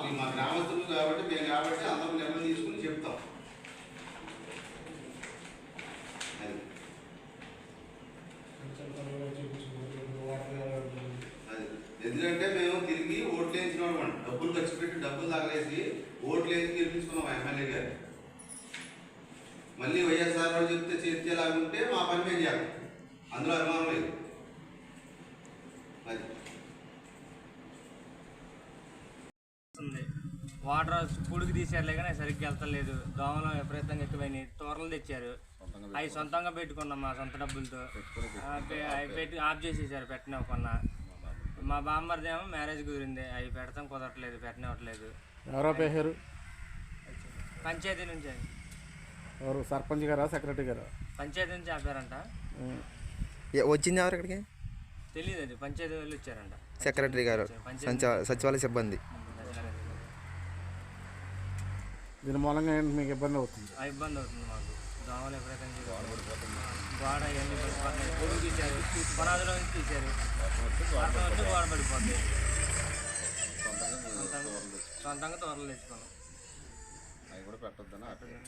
మాకు మా గ్రామస్తులు కాబట్టి మేము కాబట్టి అందరం నిర్ణయం తీసుకుని చెప్తాం. అది. అది. ఎందుకంటే మేము తిరిగి ఓట్లు వేయించిన వాళ్ళం డబ్బులు ఖర్చు పెట్టి డబ్బులు తగలేసి ఓట్లు వేసి గెలిపించుకున్నాం ఎమ్మెల్యే గారు. మళ్ళీ వైఎస్ఆర్ వాళ్ళు చెప్తే చేర్చేలాగుంటే మా పని మేము చేయాలి అందులో అభిమానం లేదు. ఉంది వాటర్ స్కూల్కి తీసారులే కానీ సరిగ్గా వెళ్తలేదు. దోమలు విపరీతంగా ఎక్కువైనాయి. తోరలు తెచ్చారు. అవి సొంతంగా పెట్టుకున్నాం మా సొంత డబ్బులతో. పెట్టి ఆఫ్ చేసేసారు పెట్టనివ్వకుండా మా బామ్మర్దేమో మ్యారేజ్ కుదిరింది. అవి పెడతాం కుదరట్లేదు పెట్టనివ్వట్లేదు. ఎవరో పేరు? పంచాయతీ నుంచి ఎవరు? సర్పంచ్ గారా సెక్రటరీ గారా? పంచాయతీ నుంచి ఆపారంట. వచ్చింది ఎవరు ఇక్కడికి? తెలియదు అది. పంచాయతీ వాళ్ళు ఇచ్చారంట సెక్రటరీ గారు. సంచ సచివాలయ సిబ్బంది. దీని మూలంగా ఏంటి? మీకు ఇబ్బంది అవుతుంది. ఆ ఇబ్బంది అవుతుంది మాకు. దోమలు ఎప్పుడైతే గోడ ఇవన్నీ పడిపోతున్నాయి. పొడుగు తీశారు. పునాదిలో నుంచి తీశారు. వర్షం వచ్చి గోడ పడిపోద్ది. సొంతంగా- సొంతంగా తోరలు తెచ్చుకున్నాం. అవి కూడా పెట్టొద్దని? ఆపేది